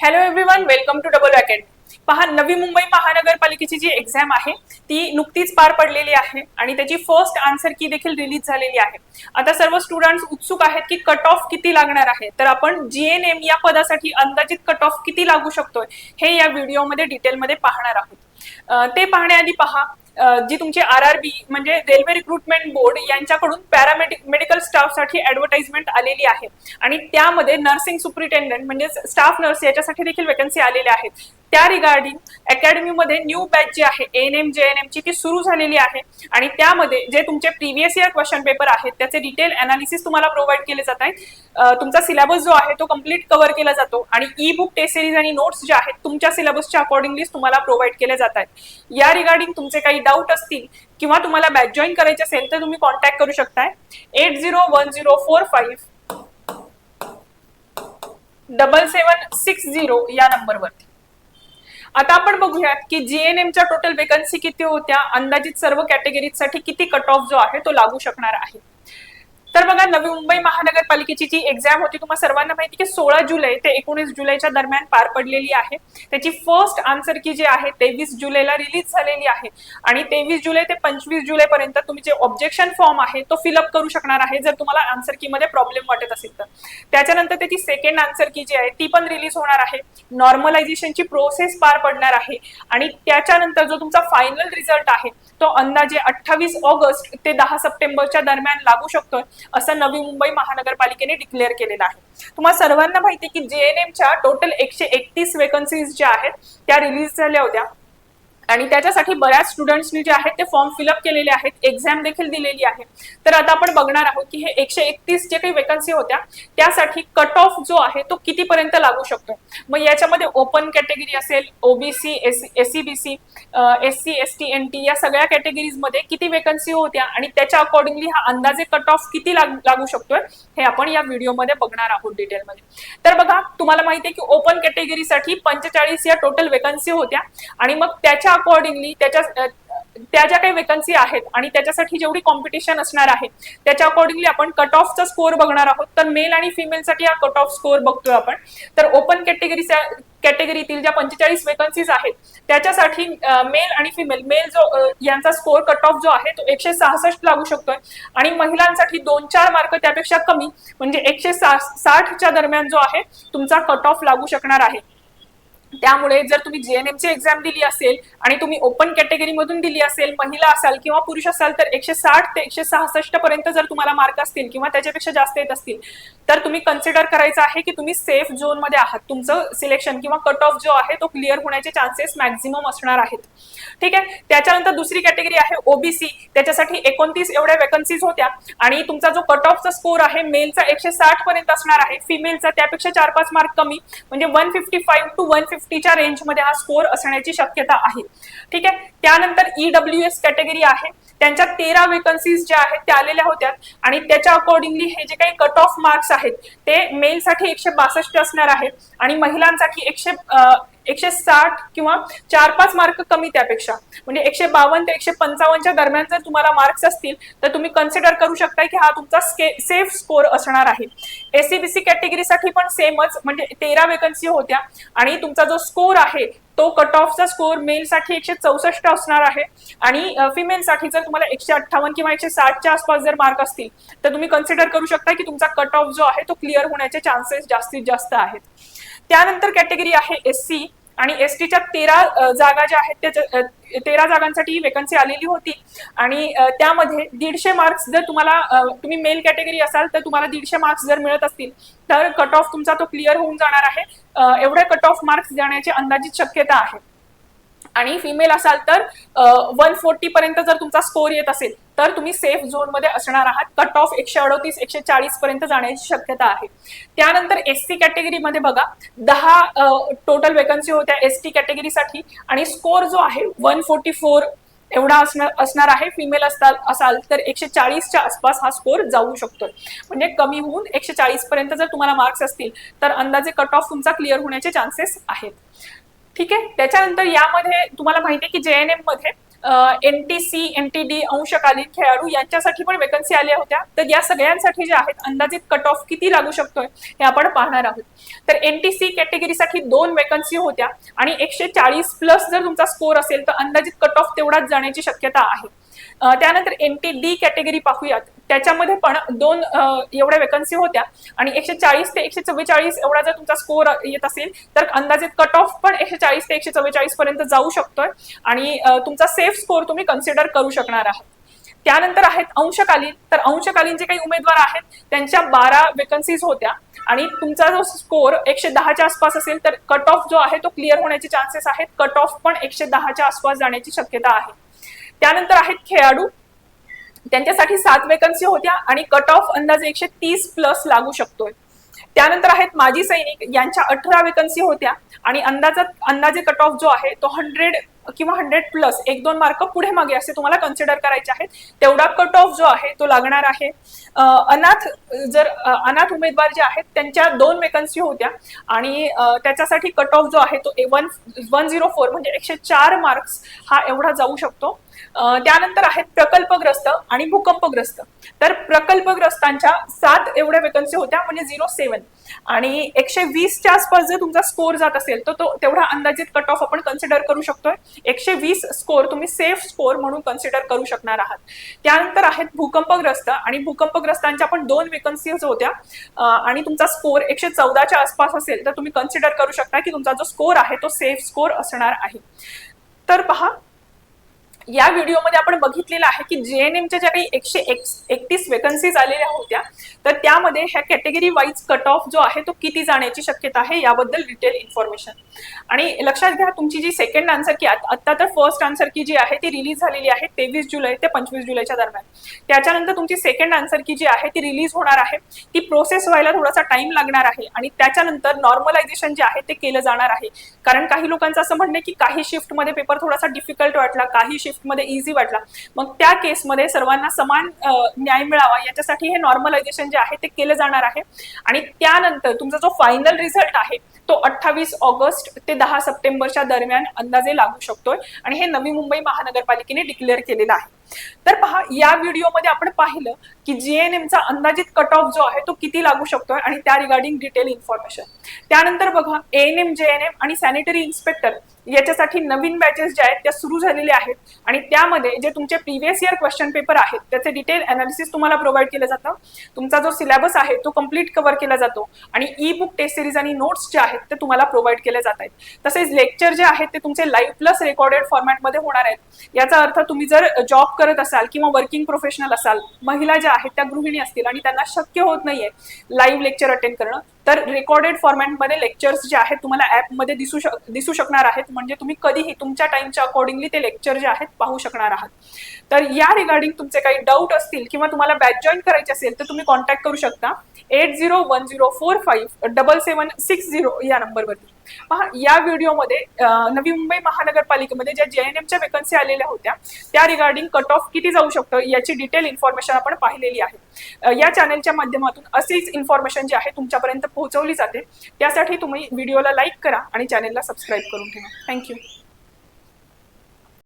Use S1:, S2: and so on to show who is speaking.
S1: Hello everyone welcome to double academy पहा नवी मुंबई महानगरपालिकेची जी exam आहे ती नुकतीच पार पडलेली आहे आणि त्याची फर्स्ट आन्सर की देखील रिलीज झालेली आहे. आता सर्व स्टुडंट्स उत्सुक आहेत की कट ऑफ किती लागणार आहे. तर आपण जीएनएम या पदासाठी अंदाजित कट ऑफ किती लागू शकतोय हे या व्हिडिओमध्ये डिटेलमध्ये पाहणार आहोत. ते पाहण्याआधी पहा जी तुमची आर आर बी म्हणजे रेल्वे रिक्रुटमेंट बोर्ड यांच्याकडून पॅरामेडिक मेडिकल स्टाफसाठी ऍडव्हर्टाइजमेंट आलेली आहे. आणि त्यामध्ये नर्सिंग सुपरिटेंडंट म्हणजे स्टाफ नर्स याच्यासाठी देखील वेकन्सी आलेल्या आहेत. त्या रिगार्डिंग अकॅडमीमध्ये न्यू बॅच जी आहे N M J N M ची ती सुरू झालेली आहे. आणि त्यामध्ये जे तुमचे प्रिव्हियस इयर क्वेश्चन पेपर आहेत त्याचे डिटेल अनालिसिस तुम्हाला प्रोव्हाइड केले जात आहेत. तुमचा सिलेबस जो आहे तो कंप्लीट कव्हर केला जातो. आणि ई बुक टेस्ट सिरीज आणि नोट्स जे आहेत तुमच्या सिलेबसच्या अकॉर्डिंगली तुम्हाला प्रोव्हाइड केले जात आहेत. या रिगार्डिंग तुमचे काही डाऊट असतील किंवा तुम्हाला बॅच जॉईन करायचे असेल तर तुम्ही कॉन्टॅक्ट करू शकताय. Eight zero one zero four five double seven six zero या नंबरवरती आता आपण बघूयात की जीएनएमच्या टोटल वेकन्सी किती होत्या? अंदाजित सर्व कॅटेगरीसाठी किती कट ऑफ जो आहे तो लागू शकणार आहे? तर बघा नवी मुंबई महानगरपालिकेची जी एक्झाम होती तुम्हाला सर्वांना माहिती की सोळा जुलै ते एकोणीस जुलैच्या दरम्यान पार पडलेली आहे. त्याची फर्स्ट आन्सर की जी आहे तेवीस जुलैला रिलीज झालेली आहे. आणि तेवीस जुलै ते पंचवीस जुलै पर्यंत तुम्ही जे ऑब्जेक्शन फॉर्म आहे तो फिलअप करू शकणार आहे जर तुम्हाला आन्सर की मध्ये प्रॉब्लेम वाटत असेल तर. त्याच्यानंतर त्याची सेकंड आन्सर की जी आहे ती पण रिलीज होणार आहे. नॉर्मलायझेशनची प्रोसेस पार पडणार आहे. आणि त्याच्यानंतर जो तुमचा फायनल रिझल्ट आहे तो अंदाजे अठ्ठावीस ऑगस्ट ते दहा सप्टेंबरच्या दरम्यान लागू शकतोय. असं नवी मुंबई महानगरपालिकेने डिक्लेअर केलेलं आहे. तुम्हाला सर्वांना माहिती की जे एन एमच्या टोटल एकशे एकतीस वेकन्सीज ज्या आहेत त्या रिलीज झाल्या होत्या. आणि त्याच्यासाठी बऱ्याच स्टुडंट्सनी जे आहेत ते फॉर्म फिलअप केलेले आहेत. एक्झाम देखील दिलेली आहे. तर आता आपण बघणार आहोत की हे एकशे एकतीस जे काही वेकन्सी होत्या त्यासाठी कट ऑफ जो आहे तो कितीपर्यंत लागू शकतो? मग याच्यामध्ये ओपन कॅटेगरी असेल OBC S S B C S C S T N T या सगळ्या कॅटेगरीजमध्ये किती वेकन्सी होत्या आणि त्याच्या अकॉर्डिंगली हा अंदाजे कट ऑफ किती लागू शकतोय हे आपण या व्हिडिओमध्ये बघणार आहोत डिटेलमध्ये तर बघा तुम्हाला माहिती आहे की ओपन कॅटेगरीसाठी पंचेचाळीस या टोटल वेकन्सी होत्या आणि मग त्याच्या अकॉर्डिंगली त्याच्या त्या ज्या काही वेकन्सी आहेत आणि त्याच्यासाठी जेवढी कॉम्पिटिशन असणार आहे त्याच्या अकॉर्डिंगली आपण कट ऑफचा स्कोअर बघणार आहोत. तर मेल आणि फिमेलसाठी हा कट ऑफ स्कोअर बघतोय आपण. तर ओपन कॅटेगरीच्या कॅटेगरीतील ज्या पंचेचाळीस वेकन्सीज आहेत त्याच्यासाठी मेल आणि फिमेल मेल जो यांचा स्कोअर कट ऑफ जो आहे तो एकशे सहासष्ट लागू शकतोय. आणि महिलांसाठी दोन चार मार्क त्यापेक्षा कमी म्हणजे एकशे साठच्या दरम्यान जो आहे तुमचा कट ऑफ लागू शकणार आहे. त्यामुळे जर तुम्ही जीएनएमची एक्झाम दिली असेल आणि तुम्ही ओपन कॅटेगरी मधून दिली असेल महिला असाल किंवा पुरुष असाल तर एकशे साठ ते एकशे सहासष्ट पर्यंत जर तुम्हाला मार्क असतील किंवा त्याच्यापेक्षा जास्त येत असतील तर तुम्ही कन्सिडर करायचं आहे की तुम्ही सेफ झोनमध्ये आहात. तुमचं सिलेक्शन किंवा कट ऑफ जो आहे तो क्लिअर होण्याचे चान्सेस मॅक्झिमम असणार आहेत. ठीक आहे? त्याच्यानंतर दुसरी कॅटेगरी आहे ओबीसी त्याच्यासाठी एकोणतीस एवढ्या वेकन्सीज होत्या आणि तुमचा जो कट ऑफचा स्कोर आहे मेलचा एकशे साठ पर्यंत असणार आहे. फिमेलचा त्यापेक्षा चार पाच मार्क कमी. म्हणजे one fifty five two one fifty फिफ्टीच्या रेंजमध्ये हा स्कोर असण्याची शक्यता आहे. ठीक आहे? त्यानंतर ईडब्ल्यू एस कॅटेगरी आहे. त्यांच्या तेरा वेकन्सीज ज्या आहेत त्या आलेल्या होत्या. आणि त्याच्या अकॉर्डिंगली हे जे काही कट ऑफ मार्क्स आहेत ते मेलसाठी एकशे बासष्ट असणार आहेत. आणि महिलांसाठी एकशे एकशे साठ किंवा चार पाच मार्क कमी त्यापेक्षा. म्हणजे एकशे बावन्न ते एकशे पंचावन्नच्या दरम्यान जर तुम्हाला मार्क्स असतील तर तुम्ही कन्सिडर करू शकता की हा तुमचा सेफ स्कोर असणार आहे. एससीबीसी कॅटेगरीसाठी पण सेमच म्हणजे तेरा वेकन्सी होत्या आणि तुमचा जो स्कोर आहे तो कट ऑफचा स्कोर मेलसाठी एकशे चौसष्ट असणार आहे आणि फिमेलसाठी जर तुम्हाला एकशे अठ्ठावन्न किंवा एकशे साठच्या आसपास जर मार्क असतील तर तुम्ही कन्सिडर करू शकता की तुमचा कट ऑफ जो आहे तो क्लिअर होण्याचे चान्सेस जास्तीत जास्त आहेत. त्यानंतर कॅटेगरी आहे एस सी आणि एस टीच्या तेरा जागा ज्या आहेत त्याच्या तेरा जागांसाठी ही वेकन्सी आलेली होती. आणि त्यामध्ये दीडशे मार्क्स जर तुम्हाला तुम्ही मेल कॅटेगरी असाल तर तुम्हाला दीडशे मार्क्स जर मिळत असतील तर कट ऑफ तुमचा तो क्लिअर होऊन जाणार आहे. एवढे कट ऑफ मार्क्स जाण्याची अंदाजित शक्यता आहे. आणि फिमेल असाल तर वन फोर्टी पर्यंत जर तुमचा स्कोर येत असेल तर तुम्ही सेफ झोनमध्ये असणार आहात. कट ऑफ एकशे अडतीस एकशे चाळीस पर्यंत जाण्याची शक्यता आहे. त्यानंतर एस सी कॅटेगरीमध्ये बघा दहा टोटल वेकन्सी होत्या एस टी कॅटेगरीसाठी आणि स्कोर जो आहे वन फोर्टी फोर एवढा असणार असणार आहे. फिमेल असता असाल तर एकशे चाळीसच्या आसपास हा स्कोर जाऊ शकतो. म्हणजे कमी होऊन एकशे चाळीस पर्यंत जर तुम्हाला मार्क्स असतील तर अंदाजे कट ऑफ तुमचा क्लिअर होण्याचे चान्सेस आहेत. ठीक आहे? त्याच्यानंतर यामध्ये तुम्हाला माहिती आहे की एममध्ये N T C N T D अंशकालीन खेळाडू यांच्यासाठी पण वेकन्सी आल्या होत्या. तर या सगळ्यांसाठी जे आहेत अंदाजित कट ऑफ किती लागू शकतोय हे आपण पाहणार आहोत. तर एन टी सी कॅटेगरीसाठी दोन वेकन्सी होत्या आणि एकशे चाळीस प्लस जर तुमचा स्कोर असेल तर अंदाजित कट ऑफ तेवढाच जाण्याची शक्यता आहे. त्यानंतर एन टी डी कॅटेगरी पाहूयात. त्याच्यामध्ये पण दोन एवढ्या वेकन्सी होत्या आणि एकशे चाळीस ते एकशे चव्वेचाळीस एवढा जर तुमचा स्कोर येत असेल तर अंदाजे कट ऑफ पण एकशे चाळीस ते एकशे चव्वेचाळीस पर्यंत जाऊ शकतोय आणि तुमचा सेफ स्कोर तुम्ही कन्सिडर करू शकणार आहात. त्यानंतर आहेत अंशकालीन. तर अंशकालीन जे काही उमेदवार आहेत त्यांच्या बारा वेकन्सीज होत्या आणि तुमचा जो स्कोर एकशे दहाच्या आसपास असेल तर कट ऑफ जो आहे तो क्लिअर होण्याचे चान्सेस आहेत. कट ऑफ पण एकशे दहाच्या आसपास जाण्याची शक्यता आहे. त्यानंतर आहेत खेळाडू. त्यांच्यासाठी सात वेकन्सी होत्या आणि कट ऑफ अंदाजे एकशे तीस प्लस लागू शकतोय. त्यानंतर आहेत माजी सैनिक यांच्या अठरा वेकन्सी होत्या आणि अंदाजात अंदाजे कट ऑफ जो आहे तो हंड्रेड किंवा हंड्रेड प्लस एक दोन मार्क पुढे मागे असे तुम्हाला कन्सिडर करायचे आहेत. तेवढा कट ऑफ जो आहे तो लागणार आहे. अनाथ जर अनाथ उमेदवार जे आहेत त्यांच्या दोन वेकन्सी होत्या आणि त्याच्यासाठी कट ऑफ जो आहे तो वन वन झिरो फोर म्हणजे एकशे चार मार्क्स हा एवढा जाऊ शकतो. त्यानंतर आहेत प्रकल्पग्रस्त आणि भूकंपग्रस्त. तर प्रकल्पग्रस्तांच्या सात एवढ्या वेकन्सी होत्या म्हणजे झिरो सेवन आणि एकशे वीसच्या आसपास जर तुमचा स्कोर जात असेल तर तो तेवढा अंदाजित कट ऑफ आपण कन्सिडर करू शकतोय. एकशे वीस स्कोर तुम्ही सेफ स्कोर म्हणून कन्सिडर करू शकणार आहात. त्यानंतर आहेत भूकंपग्रस्त आणि भूकंपग्रस्तांच्या पण दोन वेकन्सीज होत्या. आणि तुमचा स्कोर एकशे चौदाच्या आसपास असेल तर तुम्ही कन्सिडर करू शकता की तुमचा जो स्कोर आहे तो सेफ स्कोर असणार आहे. तर पहा या व्हिडिओमध्ये आपण बघितलेलं आहे की जे एन ज्या काही एकशे एकतीस वेकन्सीज आलेल्या होत्या तर त्यामध्ये ह्या कॅटेगरी वाईज कट ऑफ जो आहे तो किती जाण्याची शक्यता आहे याबद्दल डिटेल इन्फॉर्मेशन आणि लक्षात घ्या तुमची जी सेकंड आन्सर की आत्ता तर फर्स्ट आन्सर की जी आहे ती रिलीज झालेली आहे तेवीस जुलै ते पंचवीस जुलैच्या दरम्यान. त्याच्यानंतर तुमची सेकंड आन्सर की जी आहे ती रिलीज होणार आहे ती प्रोसेस व्हायला थोडासा टाइम लागणार आहे आणि त्याच्यानंतर नॉर्मलायझेशन जे आहे ते केलं जाणार आहे. कारण काही लोकांचं असं म्हणणं आहे की काही शिफ्टमध्ये पेपर थोडासा डिफिकल्ट वाटला काही शिफ्ट मध्ये इझी वाटला. मग त्या केसमध्ये सर्वांना समान न्याय मिळावा याच्यासाठी हे नॉर्मलायझेशन जे आहे ते केलं जाणार आहे. आणि त्यानंतर तुमचा जो फायनल रिझल्ट आहे तो अठ्ठावीस ऑगस्ट ते दहा सप्टेंबरच्या दरम्यान अंदाजे लागू शकतोय. आणि हे नवी मुंबई महानगरपालिकेने डिक्लेअर केलेलं आहे. तर पहा या व्हिडिओमध्ये आपण पाहिलं की जीएनएमचा अंदाजित कट ऑफ जो आहे तो किती लागू शकतोय आणि त्या रिगार्डिंग डिटेल इन्फॉर्मेशन त्यानंतर बघा एएनएम जेएनएम आणि सॅनिटरी इन्स्पेक्टर याच्यासाठी नवीन बॅचेस ज्या आहेत त्या सुरू झालेल्या आहेत. आणि त्यामध्ये जे तुमचे प्रिव्हियस इयर क्वेश्चन पेपर आहेत त्याचे डिटेल अनालिसिस तुम्हाला प्रोव्हाइड केलं जातं. तुमचा जो सिलेबस आहे तो कंप्लीट कव्हर केला जातो. आणि ई बुक टेस्ट सिरीज आणि नोट्स जे आहेत ते तुम्हाला प्रोव्हाइड केले जात आहेत. तसेच लेक्चर जे आहेत ते तुमचे लाईव्ह प्लस रेकॉर्डेड फॉर्मॅटमध्ये होणार आहेत. याचा अर्थ तुम्ही जर जॉब करत असाल किंवा वर्किंग प्रोफेशनल असाल महिला ज्या आहेत त्या गृहिणी असतील आणि त्यांना शक्य होत नाहीये लाईव्ह लेक्चर अटेंड करणं तर रेकॉर्डेड फॉर्मॅटमध्ये लेक्चर्स जे आहेत तुम्हाला ॲपमध्ये दिसू शक दिसू शकणार आहेत. म्हणजे तुम्ही कधीही तुमच्या टाइमच्या अकॉर्डिंगली ते लेक्चर जे आहेत पाहू शकणार आहात. तर या रिगार्डिंग तुमचे काही डाऊट असतील किंवा तुम्हाला बॅच जॉईन करायचे असेल तर तुम्ही कॉन्टॅक्ट करू शकता. Eight zero one zero four five double seven six zero या नंबरवरती पहा या व्हिडिओमध्ये नवी मुंबई महानगरपालिकेमध्ये ज्या जे एन एमच्या वेकन्सी आलेल्या होत्या त्या रिगार्डिंग कट ऑफ किती जाऊ शकतं याची डिटेल इन्फॉर्मेशन आपण पाहिलेली आहे. या चॅनलच्या माध्यमातून असेच इन्फॉर्मेशन जी आहे तुमच्यापर्यंत पोहोचवली जाते. त्यासाठी तुम्ही व्हिडिओला लाईक करा आणि चॅनलला सबस्क्राईब करून ठेवा. थँक्यू